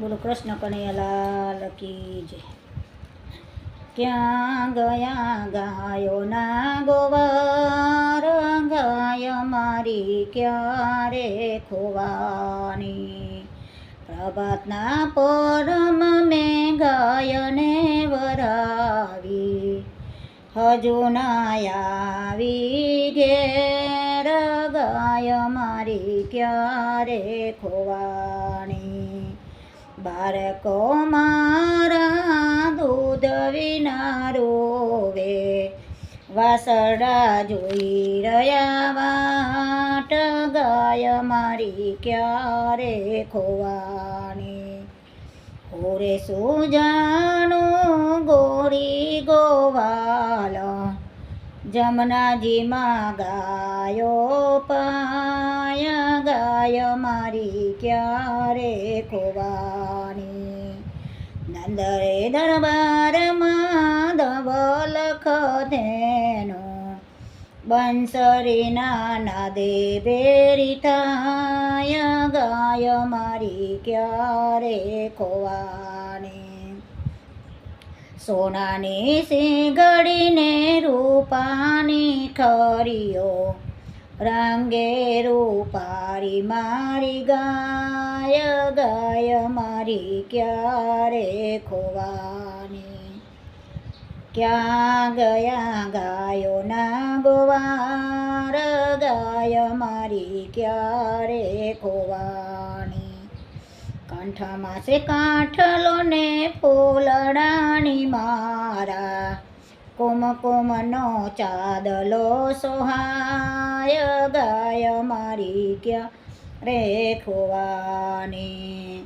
બોલો કૃષ્ણ કનૈયાલાલ કી જય. ક્યાં ગયા ગાયો ના ગોવાર? ગાય મારી ક્યારે ખોવાની? પ્રભાતના પરમ મેં ગાયને વરાવી. હજુ ના આવી ઘેર ગાય મારી ક્યારે ખોવાની? બાળકો મારા દૂધ વિના રોવે વાસડા જોઈ રહ્યા વાટ, ગાય મારી ક્યારે ખોવાની ઓરે સુજાનું ગોરી ગોવાલ, જમનાજીમાં ગાયો પાયા, ગાય મારી ક્યારે ખોવાની નંદરે દરબારમાં ધવલ તેનો બંસરીના નાદે બેરી થાય, ગાય મારી ક્યારે ખોવાની? સોનાની સિંગડીને રૂપાની ખરીઓ રંગે રૂપારી મારી ગાય ગાય મારી ક્યારે ખોવાની? ક્યાં ગયા ગાયોના ગોવાર ગાય મારી ક્યારે ખોવાની? કંઠમાં છે કાંઠલો ને ફૂલડાણી મારા કુમકુમનો ચાદલો સોહાય ગાય મારી ક્યાં રે ખોવાની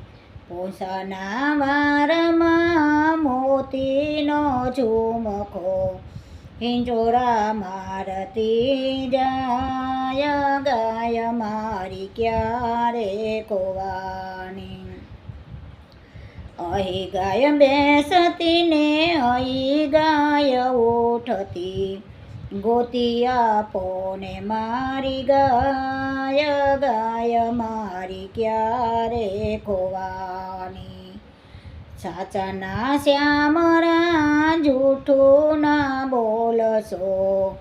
પોસાના વારમાં મોતીનો ઝુમખો હિંજોરા મારતી જાય, ગાય મારી ક્યારે કોવાની અહીં ગાય બેસતી ને અહીં ગાય ઉઠતી. ગોતી આપો ને મારી ગાય ગાય મારી ક્યારે ખોવાની? સાચાના શ્યામરા જૂઠું ના બોલશો.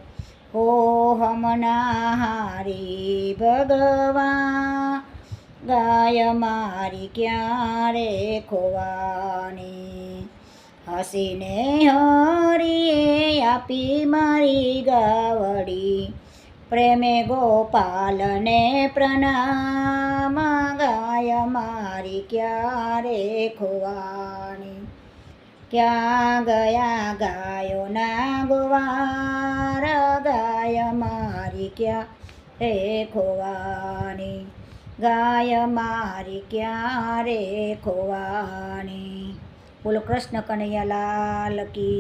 હો હમના હારી ભગવાન. ગાય મારી ક્યારે ખોવાની? હસીને હરીએ આપી મારી ગાવડી. પ્રેમે ગોપાલને પ્રણામ, ગાય મારી ક્યારે ખોવાની? ક્યાં ગયા ગાયોના ગોવાર ગાય મારી ક્યાં રે ખોવાની? ગાય મારી ક્યારે ખોવાણી? બોલો કૃષ્ણ કનૈયા લાલ કી